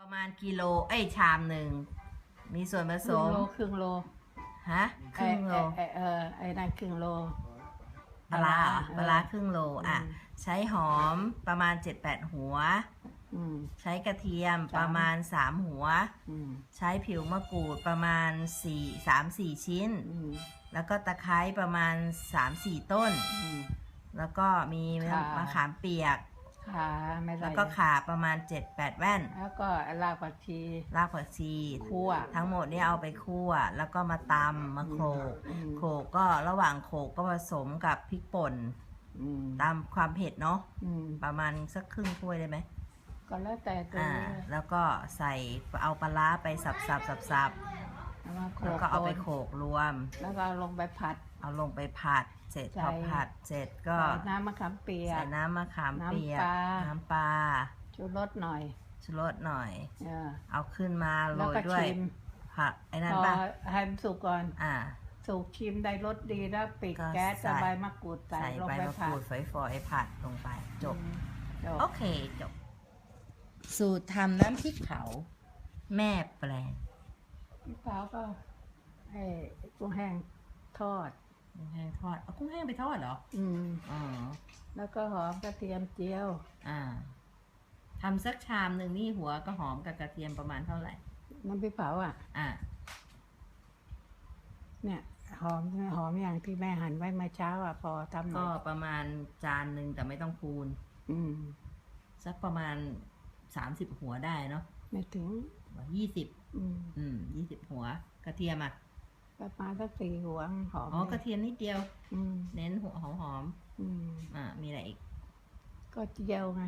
ประมาณกิโลเอ้ยชามหนึ่ง มีส่วนผคสรึ่งมโลครึ่งโลฮะครึ่งโลไอ้ไอ้เออไอ้นั่นครึ่งโลปลาร้าเออปลาร้าครึ่งโลอะอืมใช้หอมประมาณ7-8หัวอืมใช้กระเทียมสามประมาณ3หัวอืมใช้ผิวมะกรูดประมาณ4 3-4ชิ้นอืมแล้วก็ตะไคร้ประมาณ3-4ต้นอืมแล้วก็มีข่ามมะขามเปียก ขาไม่ใส่แล้วก็ข่าประมาณ 7-8 แว่น แล้วก็รากผักชี รากผักชีคั่ว ทั้งหมดนี่เอาไปคั่ว แล้วก็มาตำมาโขลกอืม โขลกก็ระหว่างโขลกก็ผสมกับพริกป่นอืมตามความเผ็ดเนาะอืมประมาณสักครึ่งถ้วยได้ไหมก็แล้วแต่ตัวอ่า แล้วก็ใส่เอาปลาร้าไปสับสับสับสับ แล้วมาโขลแล้วกก็เอาไปนโขลกรวม แล้วก็เอาลงไปผัด เอาลงไปผัดเสร็จใส่ พอผัดเสร็จก็ใส่น้ำมะขามเปียใส่ก น้ำมะขามเปียก น้ำปลา น้ำปลาชูรสหน่อยชูรสหน่อย เออเอาขึ้นมาโรแล้วยก็ด้วยชิมผักไอ้นั่พนอป่ะให้มันสุกก่อน อ่า สุกชิมได้รสดีแล้วปิดก็แก๊สใส่ ใส่ใบมะกรูดใส่ใส่ลงใบไปมะกผัรูดดฝอยๆผัดลงไป จบ อืมจบ โอเค จบ สูตรทำน้ำพริกเผา แม่แปลง พี่เปล่าก็ไอ้กุ้งแห้งทอด กุ้งแห้งทอดเอากุ้งแห้งไปทอดเหรอ อืม อ๋อ แล้วก็หอมกระเทียมเจียว อ่าทำสักชามหนึ่งนี่หัวก็หอมกับกระเทียมประมาณเท่าไหร่ น้ำพริกเผาอะ อ่า เนี่ยหอมหอมอย่างที่แม่หั่นไว้เมื่อเช้าอะพอทำหน่ก็อยประมาณจานหนึ่งแต่ไม่ต้องคูณ อืม สักประมาณสามสิบหัวได้เนาะ ไม่ถึงยี่สิบอืมอืมยี่สิบหัว กระเทียมอะประมาณสักสี่หัวหอมอ๋อกระเทียมนิดเดียว อืมเน้นหัวหอมหอมอืมๆอ่า มีอะไรอีก ก็เจียวไง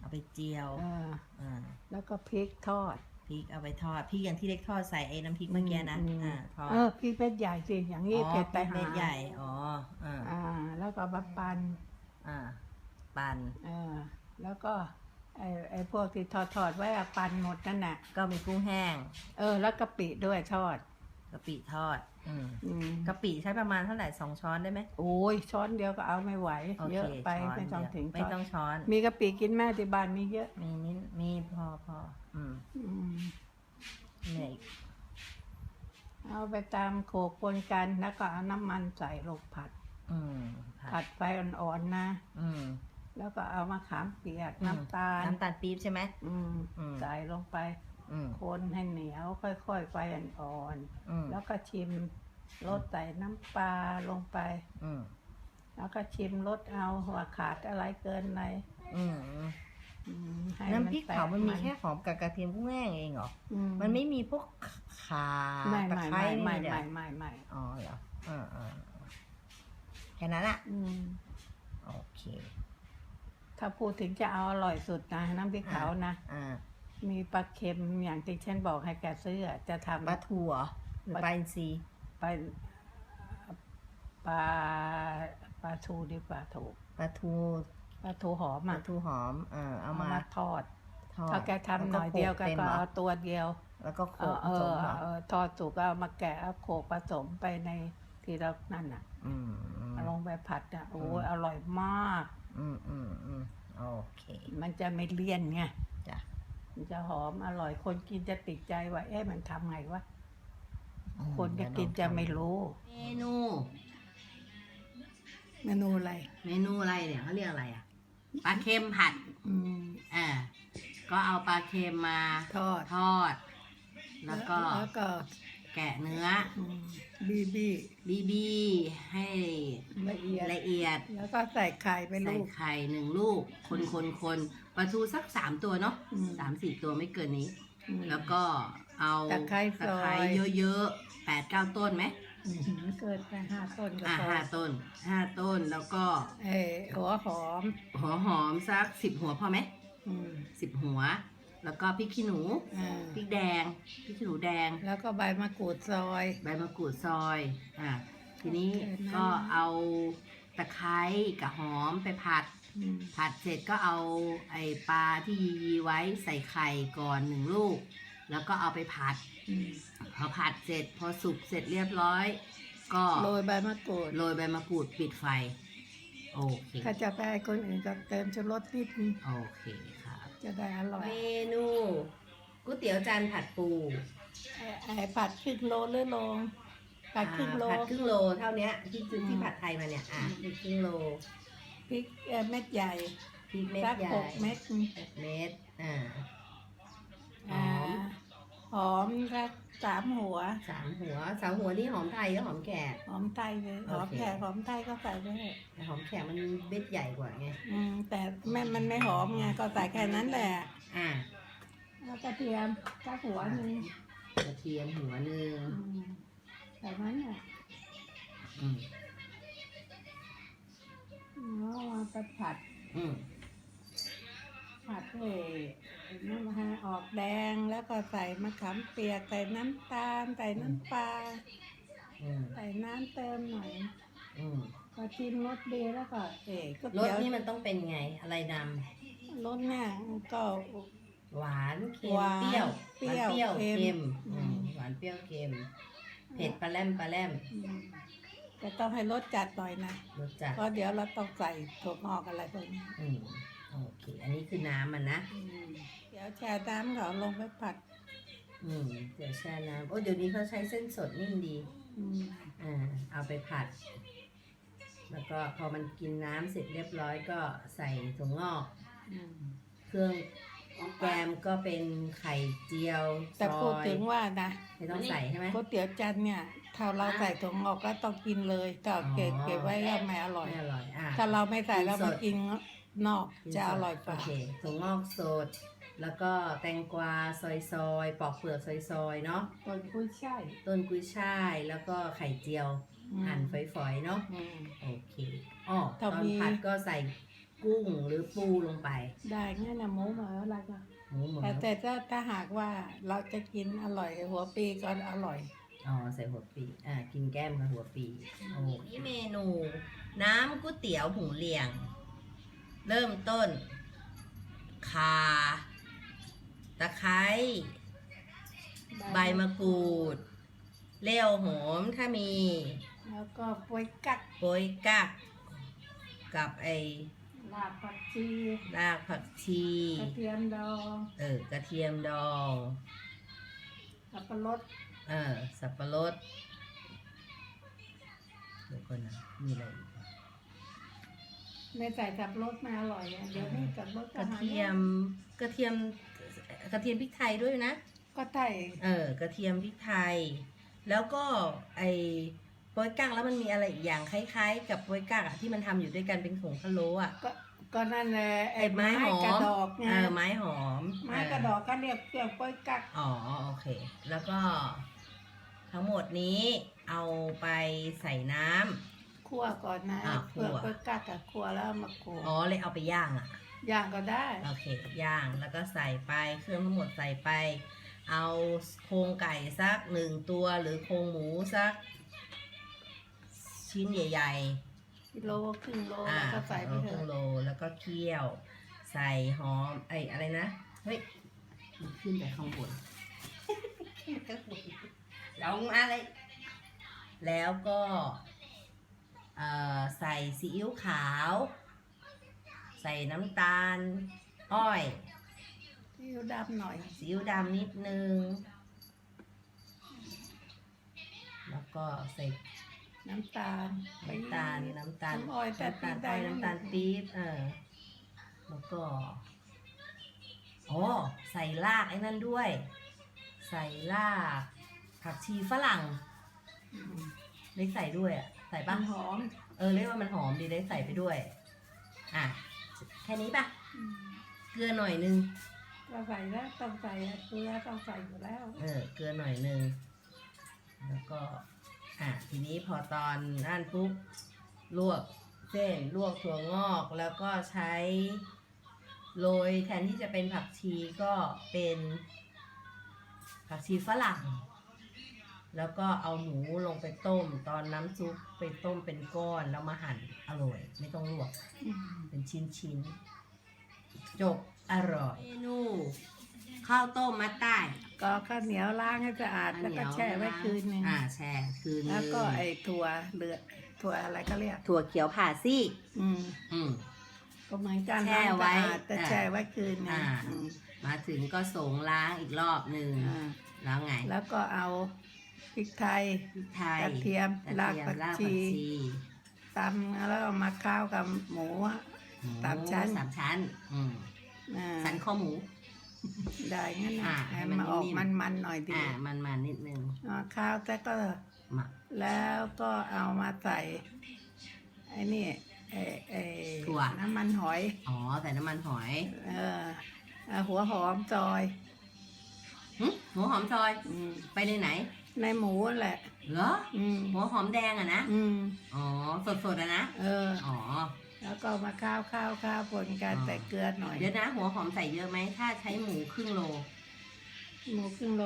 เอาไปเจียวเอออ่าแล้วก็พริกทอดพริกเอาไปทอดพริกอย่างที่เล็กทอดใส่ไอ้น้ำพริกเมื่อกี้นะมอ่าทอดเออพริกเม็ดใหญ่สิอย่างนี้อ๋อเผ็ดแต่พริกหาเม็ดใหญ่อ๋ออ่าอ่าแล้วก็มาปันอ่า ปั่นเออแล้วก็ ไอ้ไอ้พวกที่ทอดทอดๆไว้อะปันหมดนั่นน่ะ ก็มีกุ้งแห้งเออ แล้วกะปิด้วยทอด กะปิทอด อืมอืมกะปิใช้ประมาณเท่าไหร่สองช้อนได้ไหมโอ้ยช้อนเดียวก็เอาไม่ไหวโอเยเคอะไปช้อนไม่ต้องเดียวถึงไม่ต้องช้อน มีกะปิกินแม่ที่บ้านมีเยอะ มีนิดมีพอพออืมอืมเนี่ยอีกเอาไปตามโขลกปนกันแล้วก็เอาน้ำมันใส่ลงผัด อืมผัดไฟอ่อนๆนะ อืม แล้วก็เอามะขามเปียกอืมน้ำตาลน้ำตาลปี๊บใช่ไหมอืมอืมใส่ลงไปอืมคนให้เหนียวค่อยๆไฟอ่อนอืมๆแล้วก็ชิมรสใส่น้ำปลาลงไปอืมแล้วก็ชิมรสเอาว่าขาดอะไรเกินอะไรอืมอืมให้น้ำพริกเผามันมีแตแค่หอมกับกระเทียมกุ้งแห้งเองเหรออืมันไม่มีพวกขาไม่ตะไม่ไคร้ไม่นี่ไม่เดี๋ยวไม่ไม่ไม่อ๋อเหรออ่าอ่าอ่าแค่นั้นอะอืมโอเค ถ้าพูดถึงจะเอาอร่อยสุดนะน้ำพริกเผานะ อ่ามีปลาเค็มอย่างที่ฉันบอกให้แกซื้ออะจะทำปลาทูเหรอหรือปลาอินทรีไปปลาปลาทูดีกว่าถูกปลาทูปลาทูหอมปลาอะทูหอม เออเอาเอามามาทอดทอดถ้าแกทำหน่อยเดียวแกแล้ก็โขลเอาเป็นหรตัวเดียว แล้วก็โขลเออกเอผสอมเหรอเออทอดสุกก็เอามาแกะเอาโขลกผสมไปในที่เรานั่นอะอืมอืม เอาลงไปผัดอะโอ้ยอืมอร่อยมาก อืมอืมอืมโอเค มันจะไม่เลี่ยนไงจ้ะ มันจะหอมอร่อยคนกินจะติดใจว่า เอ๊ะมันทำไงวะคนจะกินจะไม่รู้ เมนู เมนูอะไร เมนูอะไรเนี่ยเขาเรียกอะไรอะปลาเค็มผัดอืมอ่าก็เอาปลาเค็มมาทอดทอด แล้วก็แล้วก็ แกะเนื้ออืมบีบีบีบีให้ละเอียดละเอียด แล้วก็ใส่ไข่ไปใส่ลูกไข่หนึ่งลูก คนคนคนปลาทูสักสามตัวเนาะอืม สามสี่ตัวไม่เกินนี้ อืม แล้วก็เอาตะไคร้ซอย ตะไคร้เยอะๆแปดเก้าต้นไหมอืมเกินไปห้าต้นก็อ่าพอห้าต้นห้าต้นแล้วก็เออหัวหอมหัวหอมสักสิบหัวพอไหมอืมสิบหัว แล้วก็พริกขี้หนูอ่า พริกแดงพริกขี้หนูแดง แล้วก็ใบมะกรูดซอย ใบมะกรูดซอยอ่าทีนี้โอเคนะ ก็เอาตะไคร้กับหอมไปผัด อืมผัดเสร็จก็เอาไอปลาที่ยียีไว้ใส่ไข่ก่อนหนึ่งลูก แล้วก็เอาไปผัด อืมพอผัดเสร็จ พอสุกเสร็จเรียบร้อย ก็โรยใบมะกรูด โรยใบมะกรูดปิดไฟ โอเค ถ้าจะไปให้คนอื่นก็เติมชูรสนิดนึงโอเคครับ จะได้อร่อยเมนูกก๋วยเตี๋ยวจานผัดปูไอ้ไอ้ผัดครึ่งโลหรือโลผัดครึ่งโลอ่าผัดครึ่งโลเท่าเนี้ยที่ซื้อที่ผัดไทยมาเนี่ยอะอืมครึ่งโลพริกเอ่อเม็ดใหญ่พริกเม็ดสักใหญ่หกเม็ดหกเม็ดอ่าหอ่าอม หอมสักสามหัว สามหัวสามหัวนี่หอมไทยหรือหอมแขก หอมไทยเลยหโออมเค แขกหอมไทยก็ใส่ไปเลยแต่หอมแขกมันเม็ดใหญ่กว่าไงอืมแต่แม่มันไม่หอมไงก็ใส่แค่นั้นแหละอ่าแล้วกระเทียมสักหัวหนึ่งกระเทียมหัวหนึ่งอืมแต่นั้นเนี่ยอืมเอามาไปผัดอืมผัดให้ น้ำมันออกแดงแล้วก็ใส่มะขามเปียกใส่น้ำตาลใส่น้ำปลาอืมใส่น้ำเติมหน่อยอืมพอชิมรสดีแล้วก็ เอ๋ก็รสเดี๋ยวนี่มันต้องเป็นไง อะไรนรสเนี่ยก็ำหวานเค็มหวานเปรี้ยวเปรี้ยวหวานเปรี้ยวเค็เค็มมอืมอืม หวานเปรี้ยวเค็มเผ็ดปลาแรมปลาแรมอืมจะต้องให้รสจัดหน่อยนะรสจัดเพราะเดี๋ยวเราต้องใส่ถั่วงอกอะไรพวกนี้อืม โอเค อันนี้คือน้ำมันนะ อืมเดี๋ยวแช่น้ำเขาลงไปผัดอืม เดี๋ยวแช่น้ำโอ้เดี๋ยวนี้เขาใช้เส้นสดนิ่มดี อืมอ่า เอาไปผัด แล้วก็พอมันกินน้ำเสร็จเรียบร้อยก็ใส่ถั่วงอก อืมเครื่องแกมก็เป็นไข่เจียวแต่ซพูดอยถึงว่านะไม่ต้องใส่ใช่ไหม ก๋วยเตี๋ยวจันเนี่ย ถ้าเราใส่ถั่วงอกก็ต้องกินเลยแต่เก็บอ๋อ เก็บไว้แล้วไม่อร่อย ไม่อร่อยอะถ้าเราไม่ใส่แล้วกินสมาดกิน นอกกินจะสดอร่อยกว่า โอเคถั่วงอกสด แล้วก็แตงกวาซอยซอยๆปอกเปลือกซอยซอยๆ เนาะ ต้นกุ้ยช่ายต้นกุยช่าย แล้วก็ไข่เจียว หั่นฝอยๆ เนาะ อืม โอเคอ๋อตถ้าอนมี ผัดก็ใส่กุ้งหรือปูลงไปได้งั้นนะหมูเหมืออะไรก็หมูหมูแต่แต่ถ้าถ้าหากว่าเราจะกินอร่อยหัวปีก็อร่อย อ๋อใส่หัวปีอ่ากินแก้มกับหัวปีโอ้นี่เมนู น้ำก๋วยเตี๋ยวผงเหลียง เริ่มต้นข่าตะไคร้ใบมะกรูดเลี้ยวหอมถ้ามี แล้วก็ปวยกักโปยกักกับไอ้ลาบผักชีรากผักชีกระเทียมดองเออกระเทียมดองสับปะรดเออสับปะรดเดี๋ยวก่อนนะมีอะไรอีก วะไม่ใส่สับปะรดไม่อร่อยอะเดี๋ยวนี้สับปะรดกระเทียมกระเทียมกระเทียมพริกไทยด้วยนะ ก็ไทยเออกระเทียมพริกไทย แล้วก็ไอ้โปยกักแล้วมันมีอะไรอีกอย่างคล้ายๆ กับโปยกักอะที่มันทำอยู่ด้วยกันเป็นผงพะโล้อะก็ก็นั่นแหละไอ้ไม้หอมกระดอกไงเออไม้หอม ไม้กระดอกก็เรียกเกี่ยวปวยกักอ๋อโอเค แล้วก็ทั้งหมดนี้เอาไปใส่น้ำ คั่วก่อนนะอ่าเพื่อคั่วปวยกักกับคั่วแล้วเอามาโขลกอ๋อเลยเอาไปย่างอะ ย่างก็ได้โอเค ย่างแล้วก็ใส่ไปเครื่องทั้งหมดใส่ไป เอาโครงไก่สักหนึ่งตัวหรือโครงหมูสัก ชิ้นใหญ่กิโลครึ่งโลๆอ่าแล้วก็ใส่ไปเอาเถครึ่งอะโลแล้วก็เคี่ยว ใส่หอมไอ้อะไรนะ เฮ้ยมันขึ้นไปข้างบนลงมาเลยแล้วก็เอ่อ ใส่ซีอิ๊วขาว ใส่น้ำตาล อ้อยซีอิ๊วดำหน่อยซีอิ๊วดำนิดนึง แล้วก็ใส่น้ำตาลน้ำตาลน้ำตาลน้ำอ้อยแต่น้ำตาลปี๊บได้อ้อยไหมน้ำตาลปี๊บเออแล้วก็อ๋อใส่รากไอ้นั่นด้วย ใส่รากผักชีฝรั่ง อืมได้ใส่ด้วยอะ ใส่มัปะนหอม เออเรียกว่ามันหอมดีได้ใส่ไปด้วย อะ แค่นี้ปะอืมเกลือหน่อยนึงเราใส่แล้วต้องใส่เกลือต้องใส่อยู่แล้ว เออ เกลือหน่อยนึง แล้วก็ อะ ทีนี้พอตอนนั่นปุ๊บ ลวกเส้น ลวกถั่วงอก แล้วก็ใช้โรยแทนที่จะเป็นผักชีก็เป็นผักชีฝรั่ง แล้วก็เอาหมูลงไปต้ม ตอนน้ำซุปไปต้มเป็นก้อนแล้วมาหั่นอร่อย ไม่ต้องลวกอืมเป็นชิ้นชิ้นๆจบอร่อย เมนูข้าวต้มมัดใต้ก็ข้าวเหนียวล้างให้สะอาดแล้วก็แช่ไว้คืนหนึงอ่าแช่คืนนึงแล้วก็ไอ้ถั่วเหลือถั่วอะไรก็เรียก ถั่วเขียวผ่าซี่ อืมอืม ก็เหมือนกันแช่ไว้ล้างสะอาดแต่อ่าแช่ไว้คืนหนึงอ่า อืมมาถึงก็สงล้างอีกรอบหนึ่งอ่าแล้วไง แล้วก็เอา พริกไทยพริกไทยกระเทียมกระรากเทียมผักรากชีผักชีตำแล้วก็มาข้าวกับหมูอะหมูสามชั้นสามชั้นอืมอ่าสันข้อหมู ได้งั้นอ่านะให้ให้มันมาออกนิ่มมันๆหน่อยดีอ่ามันมานิดนึงเอาข้าวแต่ก็หมักแล้วก็เอามาใส่ไอ้นี่ไอ้ไอ้ถั่วน้ำมันหอย อ๋อใส่น้ำมันหอย เออเอาหัวหอมซอยหึหัวหอมซอยอืมไปในไหน ในหมูนั่นแหละ เหรออืม หัวหอมแดงอะนะ อืม อ๋อ สดๆอะนะ เออ อ๋อ แล้วก็มาข้าวข้าวข้าวปนกันอ๋อใส่เกลือหน่อย เดี๋ยวนะ หัวหอมใส่เยอะไหม ถ้าใช้หมูครึ่งโล หมูครึ่งโล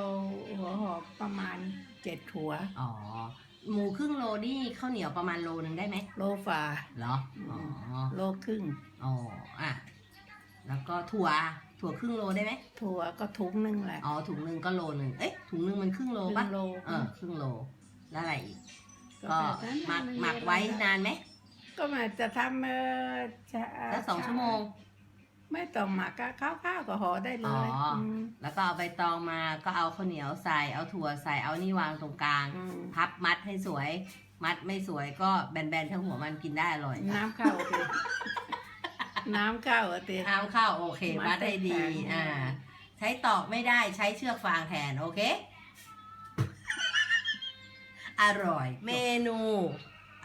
หัวหอมประมาณเจ็ดหัว อ๋อ หมูครึ่งโลนี่ข้าวเหนียวประมาณโลนึงได้ไหมโลฝ่า เหรอ อ๋อ โลครึ่ง อ๋อ อะ แล้วก็ถั่ว ถั่วครึ่งโลได้ไหมถั่วก็ถุงหนึงแหละอ๋อถุงหนึ่งก็โลหนึ่งเอ๊ะถุงหนึ่งมันครึ่งโลครึ่ปะงโลเออครึ่งโลแล้วอะไรอีกก็แบบนั้นหมักนหมักไว้นานไหมก็มาจะทำเออจะสักสองชั่วโมง ไม่ต้องหมักก็ข้าวข้าวก็ห่อได้เลยอ๋ออืมแล้วก็เอาใบตองมาก็เอาข้าวเหนียวใส่เอาถั่วใส่เอานี่วางตรงกลางอืมพับมัดให้สวย มัดไม่สวยก็แบนๆทั้งหัวมันกินได้อร่อยน้ำเข้าสิ น้ำเข้าอะติน้ำเข้าโอเคมัมัดดให้ดีให้แข็งอ่า ใช้ตอกไม่ได้ใช้เชือกฟางแทน โอเค อร่อย เมนู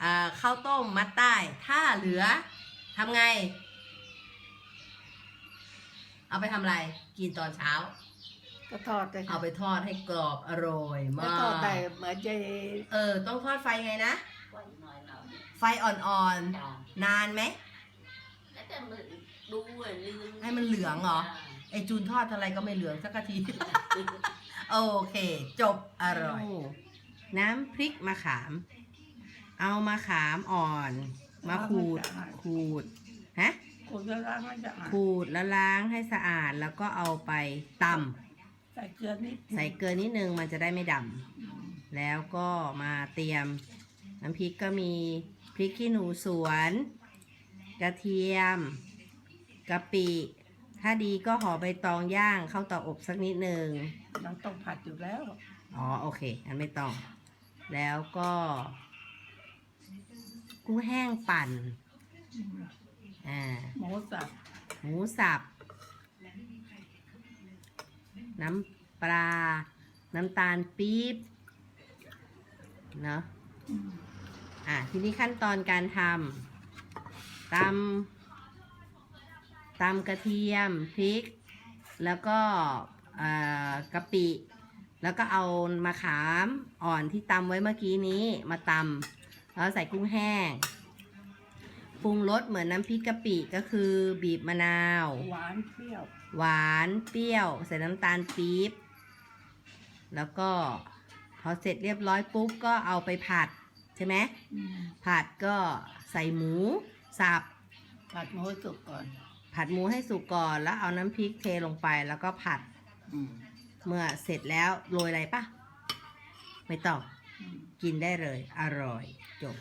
อ่าข้าวต้มมัดใต้ ถ้าเหลือทำไง เอาไปทำอะไร กินตอนเช้า ก็ทอดเลยเอาไปทอดให้กรอบอร่อยก็มาทอดแต่กเหมือนจะเออ ต้องทอดไฟไงนะไว้หน่อยหน่อยไฟอ่อนจ้าๆนานไหม แล้วแต่มือดูอะลืมให้มันเหลืองเหรอ ไอจูนทอดอะไรก็ไม่เหลืองสักที โอเค จบอร่อย น้ำพริกมะขาม เอามะขามอ่อน มาขูด ขูด ฮะ ขูดแล้วล้างไม่จะอะขูดแล้วล้างให้สะอาดแล้วก็เอาไปตใส่เกลือนิดำใส่เกลือนิดนึงมันจะได้ไม่ดำแล้วก็มาเตรียม น้ำพริกก็มีพริกขี้หนูสวน กระเทียมกะปิ ถ้าดีก็ห่อใบตองย่างเข้าเตาอบสักนิดนึงเราต้องผัดอยู่แล้ว อ๋อโอเคงั้นไม่ต้อง แล้วก็ กุ้งแห้งปั่นอ่าหมูสับหมูสับ น้ำปลา น้ำตาลปี๊บเนาะอืมอะทีนี้ขั้นตอนการทำ ตำตำกระเทียมพริก แล้วก็เอ่อกะปิ แล้วก็เอามะขามอ่อนที่ตำไว้เมื่อกี้นี้มาตำแล้วใส่กุ้งแห้งปรุงรสเหมือนน้ำพริกกะปิก็คือบีบมะนาว หวานเปรี้ยว หวานเปรี้ยว ใส่น้ำตาลปี๊บแล้วก็พอเสร็จเรียบร้อยปุ๊บก็เอาไปผัดใช่ไหมอืมผัดก็ใส่หมู สับผัดหมูให้สุกก่อน ผัดหมูให้สุกก่อนแล้วเอาน้ำพริกเทลงไปแล้วก็ผัด อืมเมื่อเสร็จแล้วโรยอะไรปะไม่ต้อง อืม กินได้เลย อร่อย จบ